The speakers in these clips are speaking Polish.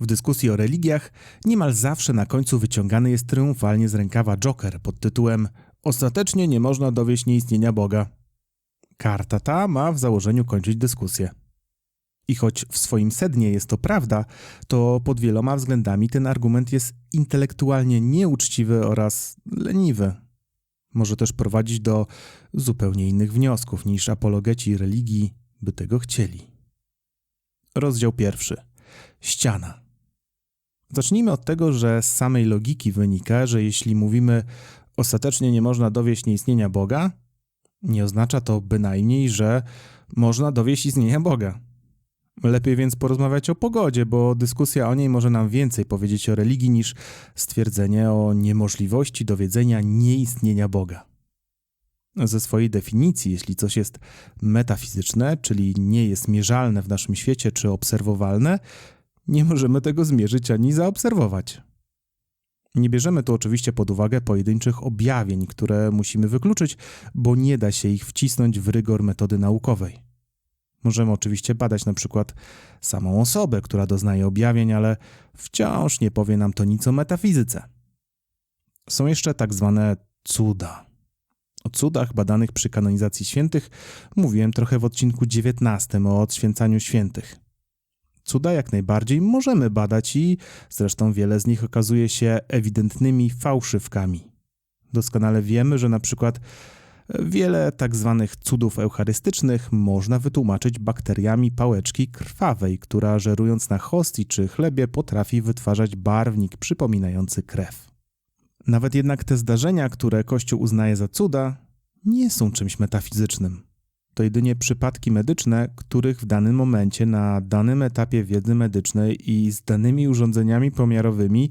W dyskusji o religiach niemal zawsze na końcu wyciągany jest triumfalnie z rękawa Joker pod tytułem Ostatecznie nie można dowieść nieistnienia Boga. Karta ta ma w założeniu kończyć dyskusję. I choć w swoim sednie jest to prawda, to pod wieloma względami ten argument jest intelektualnie nieuczciwy oraz leniwy. Może też prowadzić do zupełnie innych wniosków niż apologeci religii by tego chcieli. Rozdział pierwszy. Ściana. Zacznijmy od tego, że z samej logiki wynika, że jeśli mówimy ostatecznie nie można dowieść nieistnienia Boga, nie oznacza to bynajmniej, że można dowieść istnienia Boga. Lepiej więc porozmawiać o pogodzie, bo dyskusja o niej może nam więcej powiedzieć o religii niż stwierdzenie o niemożliwości dowiedzenia nieistnienia Boga. Ze swojej definicji, jeśli coś jest metafizyczne, czyli nie jest mierzalne w naszym świecie czy obserwowalne, nie możemy tego zmierzyć ani zaobserwować. Nie bierzemy tu oczywiście pod uwagę pojedynczych objawień, które musimy wykluczyć, bo nie da się ich wcisnąć w rygor metody naukowej. Możemy oczywiście badać na przykład samą osobę, która doznaje objawień, ale wciąż nie powie nam to nic o metafizyce. Są jeszcze tak zwane cuda. O cudach badanych przy kanonizacji świętych mówiłem trochę w odcinku 19 o odświęcaniu świętych. Cuda jak najbardziej możemy badać i zresztą wiele z nich okazuje się ewidentnymi fałszywkami. Doskonale wiemy, że na przykład wiele tak zwanych cudów eucharystycznych można wytłumaczyć bakteriami pałeczki krwawej, która żerując na hostii czy chlebie potrafi wytwarzać barwnik przypominający krew. Nawet jednak te zdarzenia, które Kościół uznaje za cuda, nie są czymś metafizycznym to jedynie przypadki medyczne, których w danym momencie, na danym etapie wiedzy medycznej i z danymi urządzeniami pomiarowymi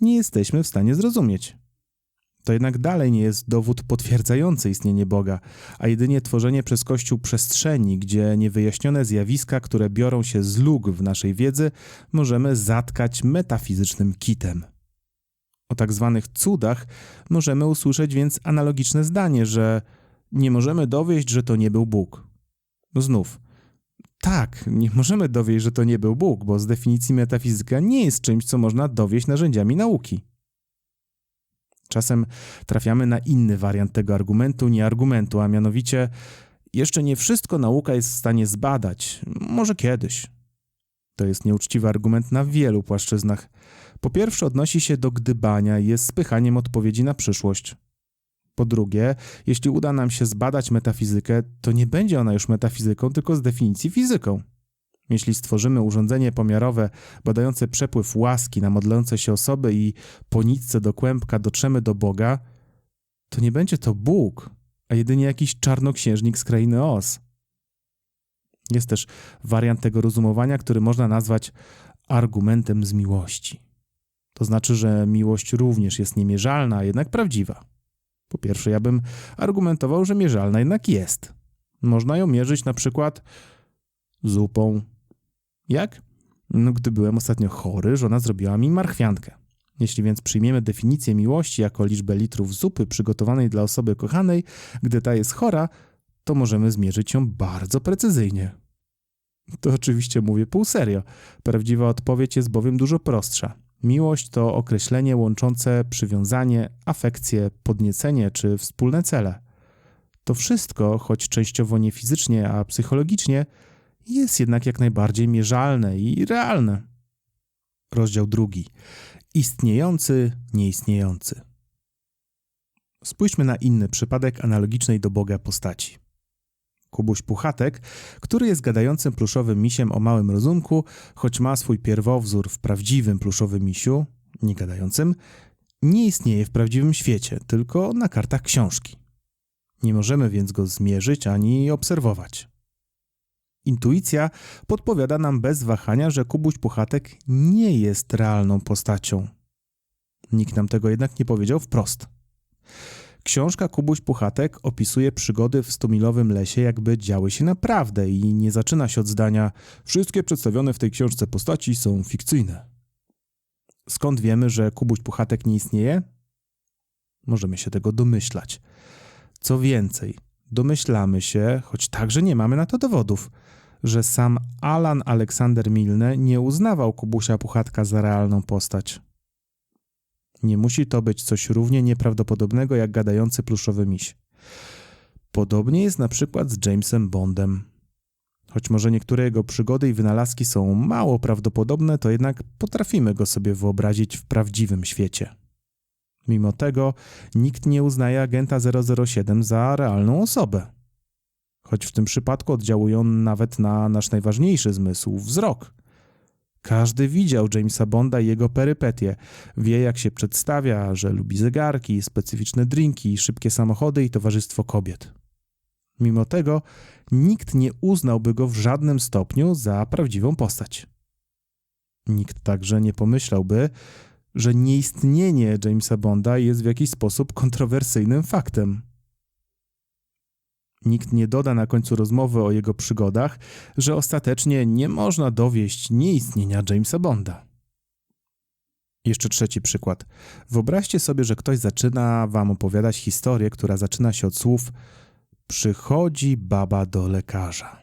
nie jesteśmy w stanie zrozumieć. To jednak dalej nie jest dowód potwierdzający istnienie Boga, a jedynie tworzenie przez Kościół przestrzeni, gdzie niewyjaśnione zjawiska, które biorą się z luk w naszej wiedzy, możemy zatkać metafizycznym kitem. O tak zwanych cudach możemy usłyszeć więc analogiczne zdanie, że nie możemy dowieść, że to nie był Bóg. No znów, tak, nie możemy dowieść, że to nie był Bóg, bo z definicji metafizyka nie jest czymś, co można dowieść narzędziami nauki. Czasem trafiamy na inny wariant tego argumentu, nie argumentu, a mianowicie jeszcze nie wszystko nauka jest w stanie zbadać, może kiedyś. To jest nieuczciwy argument na wielu płaszczyznach. Po pierwsze, odnosi się do gdybania i jest spychaniem odpowiedzi na przyszłość. Po drugie, jeśli uda nam się zbadać metafizykę, to nie będzie ona już metafizyką, tylko z definicji fizyką. Jeśli stworzymy urządzenie pomiarowe badające przepływ łaski na modlące się osoby i po nitce do kłębka dotrzemy do Boga, to nie będzie to Bóg, a jedynie jakiś czarnoksiężnik z krainy Oz. Jest też wariant tego rozumowania, który można nazwać argumentem z miłości. To znaczy, że miłość również jest niemierzalna, a jednak prawdziwa. Po pierwsze, ja bym argumentował, że mierzalna jednak jest. Można ją mierzyć na przykład zupą. Jak? No, gdy byłem ostatnio chory, żona zrobiła mi marchwiankę. Jeśli więc przyjmiemy definicję miłości jako liczbę litrów zupy przygotowanej dla osoby kochanej, gdy ta jest chora, to możemy zmierzyć ją bardzo precyzyjnie. To oczywiście mówię pół serio. Prawdziwa odpowiedź jest bowiem dużo prostsza. Miłość to określenie łączące przywiązanie, afekcję, podniecenie czy wspólne cele. To wszystko, choć częściowo nie fizycznie, a psychologicznie, jest jednak jak najbardziej mierzalne i realne. Rozdział drugi. Istniejący, nieistniejący. Spójrzmy na inny przypadek analogicznej do Boga postaci. Kubuś Puchatek, który jest gadającym pluszowym misiem o małym rozumku, choć ma swój pierwowzór w prawdziwym pluszowym misiu, nie gadającym, nie istnieje w prawdziwym świecie, tylko na kartach książki. Nie możemy więc go zmierzyć ani obserwować. Intuicja podpowiada nam bez wahania, że Kubuś Puchatek nie jest realną postacią. Nikt nam tego jednak nie powiedział wprost. Książka Kubuś Puchatek opisuje przygody w stumilowym lesie, jakby działy się naprawdę i nie zaczyna się od zdania wszystkie przedstawione w tej książce postaci są fikcyjne. Skąd wiemy, że Kubuś Puchatek nie istnieje? Możemy się tego domyślać. Co więcej, domyślamy się, choć także nie mamy na to dowodów, że sam Alan Aleksander Milne nie uznawał Kubusia Puchatka za realną postać. Nie musi to być coś równie nieprawdopodobnego jak gadający pluszowy miś. Podobnie jest na przykład z Jamesem Bondem. Choć może niektóre jego przygody i wynalazki są mało prawdopodobne, to jednak potrafimy go sobie wyobrazić w prawdziwym świecie. Mimo tego nikt nie uznaje agenta 007 za realną osobę. Choć w tym przypadku oddziałuje on nawet na nasz najważniejszy zmysł wzrok. Każdy widział Jamesa Bonda i jego perypetie. Wie, jak się przedstawia, że lubi zegarki, specyficzne drinki, szybkie samochody i towarzystwo kobiet. Mimo tego nikt nie uznałby go w żadnym stopniu za prawdziwą postać. Nikt także nie pomyślałby, że nieistnienie Jamesa Bonda jest w jakiś sposób kontrowersyjnym faktem. Nikt nie doda na końcu rozmowy o jego przygodach, że ostatecznie nie można dowieść nieistnienia Jamesa Bonda. Jeszcze trzeci przykład. Wyobraźcie sobie, że ktoś zaczyna wam opowiadać historię, która zaczyna się od słów Przychodzi baba do lekarza.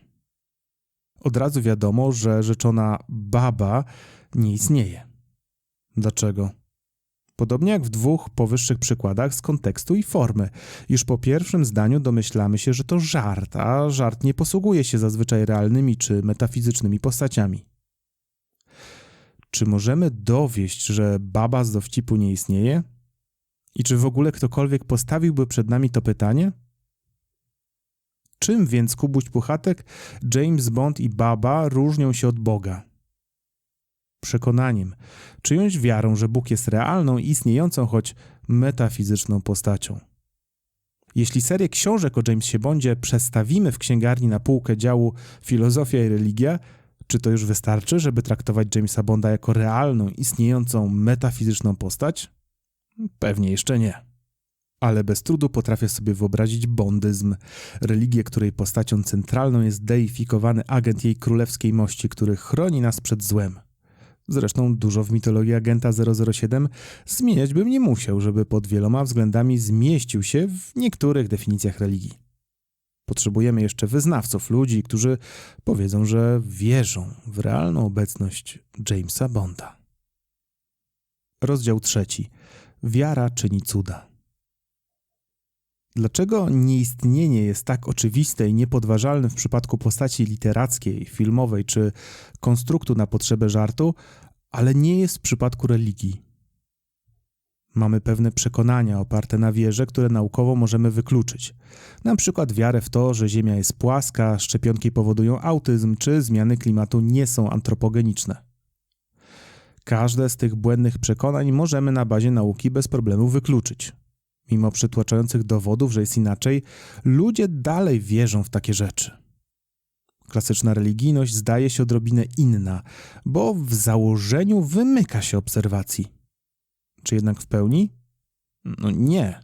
Od razu wiadomo, że rzeczona baba nie istnieje. Dlaczego? Podobnie jak w dwóch powyższych przykładach z kontekstu i formy. Już po pierwszym zdaniu domyślamy się, że to żart, a żart nie posługuje się zazwyczaj realnymi czy metafizycznymi postaciami. Czy możemy dowieść, że baba z dowcipu nie istnieje? I czy w ogóle ktokolwiek postawiłby przed nami to pytanie? Czym więc Kubuś Puchatek, James Bond i Baba różnią się od Boga? Przekonaniem, czyjąś wiarą, że Bóg jest realną, istniejącą, choć metafizyczną postacią. Jeśli serię książek o Jamesie Bondzie przestawimy w księgarni na półkę działu Filozofia i religia, czy to już wystarczy, żeby traktować Jamesa Bonda jako realną, istniejącą, metafizyczną postać? Pewnie jeszcze nie ale bez trudu potrafię sobie wyobrazić bondyzm, religię, której postacią centralną jest deifikowany agent jej królewskiej mości, który chroni nas przed złem. Zresztą dużo w mitologii agenta 007 zmieniać bym nie musiał, żeby pod wieloma względami zmieścił się w niektórych definicjach religii. Potrzebujemy jeszcze wyznawców, ludzi, którzy powiedzą, że wierzą w realną obecność Jamesa Bonda. Rozdział trzeci. Wiara czyni cuda. Dlaczego nieistnienie jest tak oczywiste i niepodważalne w przypadku postaci literackiej, filmowej czy konstruktu na potrzebę żartu, ale nie jest w przypadku religii? Mamy pewne przekonania oparte na wierze, które naukowo możemy wykluczyć. Na przykład wiarę w to, że Ziemia jest płaska, szczepionki powodują autyzm, czy zmiany klimatu nie są antropogeniczne. Każde z tych błędnych przekonań możemy na bazie nauki bez problemu wykluczyć. Mimo przytłaczających dowodów, że jest inaczej, ludzie dalej wierzą w takie rzeczy. Klasyczna religijność zdaje się odrobinę inna, bo w założeniu wymyka się obserwacji. Czy jednak w pełni? No nie.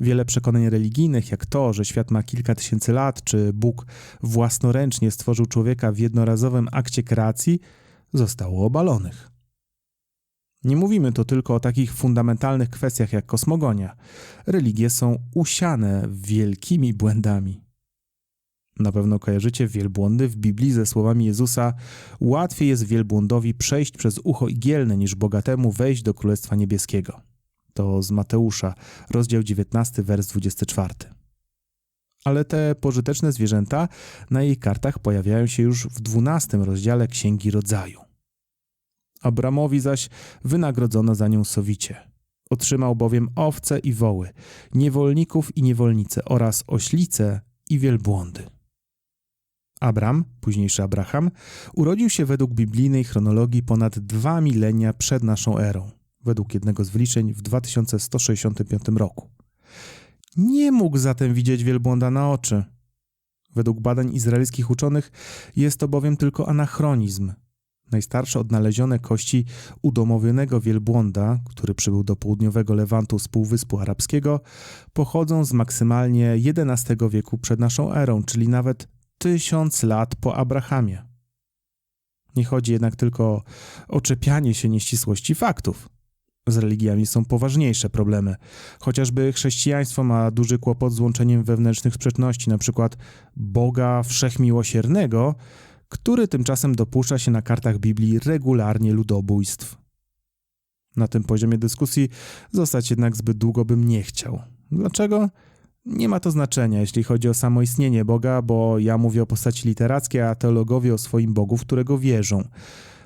Wiele przekonań religijnych, jak to, że świat ma kilka tysięcy lat, czy Bóg własnoręcznie stworzył człowieka w jednorazowym akcie kreacji, zostało obalonych. Nie mówimy tu tylko o takich fundamentalnych kwestiach jak kosmogonia. Religie są usiane wielkimi błędami. Na pewno kojarzycie wielbłądy w Biblii ze słowami Jezusa: Łatwiej jest wielbłądowi przejść przez ucho igielne, niż bogatemu wejść do Królestwa Niebieskiego. To z Mateusza, rozdział 19, wers 24. Ale te pożyteczne zwierzęta na jej kartach pojawiają się już w 12 rozdziale Księgi Rodzaju. Abramowi zaś wynagrodzono za nią sowicie. Otrzymał bowiem owce i woły, niewolników i niewolnice oraz oślice i wielbłądy. Abram, późniejszy Abraham, urodził się według biblijnej chronologii ponad dwa milenia przed naszą erą, według jednego z wyliczeń w 2165 roku. Nie mógł zatem widzieć wielbłąda na oczy. Według badań izraelskich uczonych jest to bowiem tylko anachronizm, Najstarsze odnalezione kości udomowionego wielbłąda, który przybył do południowego Lewantu z Półwyspu Arabskiego, pochodzą z maksymalnie XI wieku przed naszą erą, czyli nawet tysiąc lat po Abrahamie. Nie chodzi jednak tylko o czepianie się nieścisłości faktów. Z religiami są poważniejsze problemy. Chociażby chrześcijaństwo ma duży kłopot z łączeniem wewnętrznych sprzeczności, np. Boga wszechmiłosiernego – który tymczasem dopuszcza się na kartach Biblii regularnie ludobójstw. Na tym poziomie dyskusji zostać jednak zbyt długo bym nie chciał. Dlaczego? Nie ma to znaczenia, jeśli chodzi o samo istnienie Boga, bo ja mówię o postaci literackiej, a teologowie o swoim Bogu, w którego wierzą.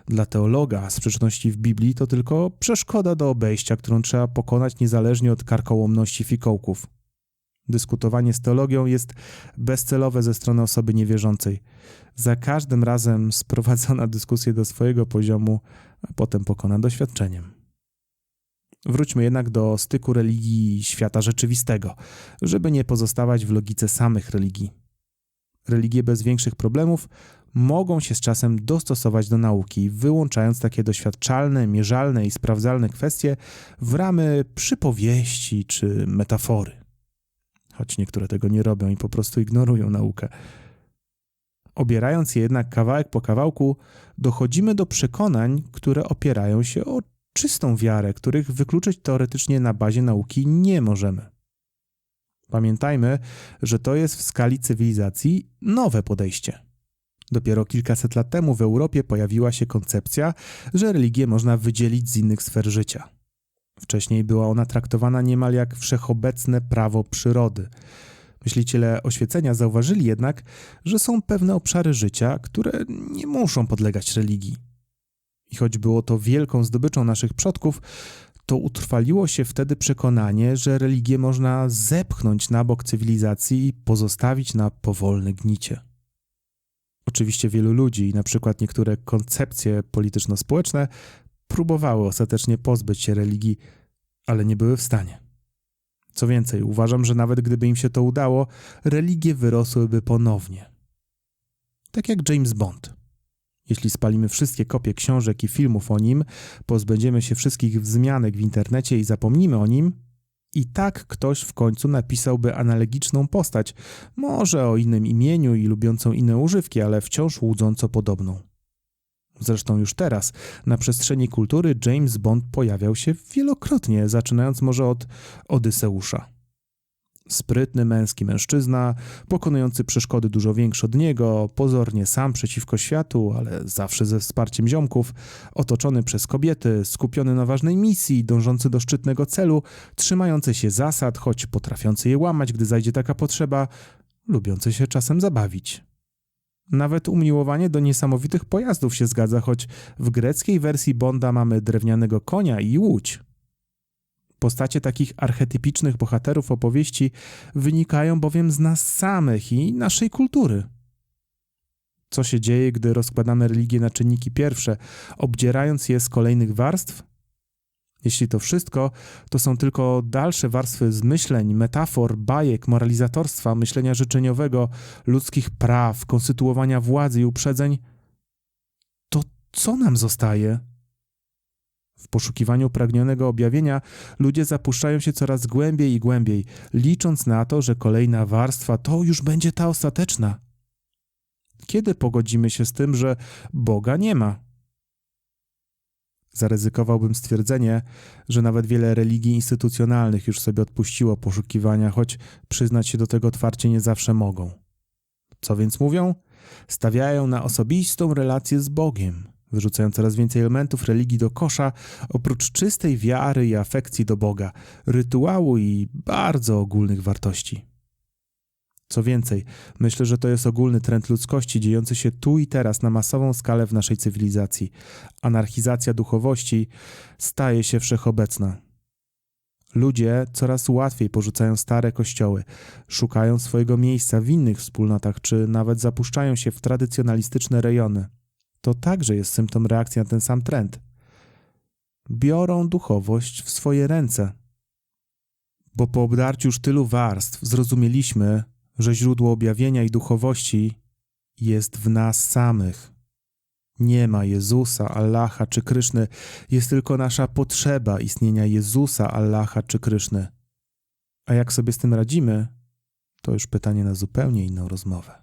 Dla teologa sprzeczności w Biblii to tylko przeszkoda do obejścia, którą trzeba pokonać niezależnie od karkołomności fikołków. Dyskutowanie z teologią jest bezcelowe ze strony osoby niewierzącej. Za każdym razem sprowadzona dyskusję do swojego poziomu, a potem pokona doświadczeniem. Wróćmy jednak do styku religii i świata rzeczywistego, żeby nie pozostawać w logice samych religii. Religie bez większych problemów mogą się z czasem dostosować do nauki, wyłączając takie doświadczalne, mierzalne i sprawdzalne kwestie w ramy przypowieści czy metafory. Choć niektóre tego nie robią i po prostu ignorują naukę. Obierając je jednak kawałek po kawałku, dochodzimy do przekonań, które opierają się o czystą wiarę, których wykluczyć teoretycznie na bazie nauki nie możemy. Pamiętajmy, że to jest w skali cywilizacji nowe podejście. Dopiero kilkaset lat temu w Europie pojawiła się koncepcja, że religię można wydzielić z innych sfer życia. Wcześniej była ona traktowana niemal jak wszechobecne prawo przyrody. Myśliciele oświecenia zauważyli jednak, że są pewne obszary życia, które nie muszą podlegać religii. I choć było to wielką zdobyczą naszych przodków, to utrwaliło się wtedy przekonanie, że religię można zepchnąć na bok cywilizacji i pozostawić na powolne gnicie. Oczywiście wielu ludzi, na przykład niektóre koncepcje polityczno-społeczne, próbowały ostatecznie pozbyć się religii, ale nie były w stanie. Co więcej, uważam, że nawet gdyby im się to udało, religie wyrosłyby ponownie. Tak jak James Bond. Jeśli spalimy wszystkie kopie książek i filmów o nim, pozbędziemy się wszystkich wzmianek w internecie i zapomnimy o nim, i tak ktoś w końcu napisałby analogiczną postać, może o innym imieniu i lubiącą inne używki, ale wciąż łudząco podobną. Zresztą już teraz na przestrzeni kultury James Bond pojawiał się wielokrotnie, zaczynając może od Odyseusza. Sprytny męski mężczyzna, pokonujący przeszkody dużo większe od niego, pozornie sam przeciwko światu, ale zawsze ze wsparciem ziomków, otoczony przez kobiety, skupiony na ważnej misji, dążący do szczytnego celu, trzymający się zasad, choć potrafiący je łamać, gdy zajdzie taka potrzeba, lubiący się czasem zabawić. Nawet umiłowanie do niesamowitych pojazdów się zgadza, choć w greckiej wersji Bonda mamy drewnianego konia i łódź. Postacie takich archetypicznych bohaterów opowieści wynikają bowiem z nas samych i naszej kultury. Co się dzieje, gdy rozkładamy religię na czynniki pierwsze, obdzierając je z kolejnych warstw? Jeśli to wszystko, to są tylko dalsze warstwy zmyśleń, metafor, bajek, moralizatorstwa, myślenia życzeniowego, ludzkich praw, konstytuowania władzy i uprzedzeń, to co nam zostaje? W poszukiwaniu pragnionego objawienia ludzie zapuszczają się coraz głębiej i głębiej, licząc na to, że kolejna warstwa to już będzie ta ostateczna. Kiedy pogodzimy się z tym, że Boga nie ma? Zaryzykowałbym stwierdzenie, że nawet wiele religii instytucjonalnych już sobie odpuściło poszukiwania, choć przyznać się do tego otwarcie nie zawsze mogą. Co więc mówią? Stawiają na osobistą relację z Bogiem, wyrzucają coraz więcej elementów religii do kosza, oprócz czystej wiary i afekcji do Boga, rytuału i bardzo ogólnych wartości. Co więcej, myślę, że to jest ogólny trend ludzkości dziejący się tu i teraz na masową skalę w naszej cywilizacji. Anarchizacja duchowości staje się wszechobecna. Ludzie coraz łatwiej porzucają stare kościoły, szukają swojego miejsca w innych wspólnotach, czy nawet zapuszczają się w tradycjonalistyczne rejony. To także jest symptom reakcji na ten sam trend. Biorą duchowość w swoje ręce. Bo po obdarciu już tylu warstw zrozumieliśmy, że źródło objawienia i duchowości jest w nas samych. Nie ma Jezusa, Allaha czy Kryszny, jest tylko nasza potrzeba istnienia Jezusa, Allaha czy Kryszny. A jak sobie z tym radzimy, to już pytanie na zupełnie inną rozmowę.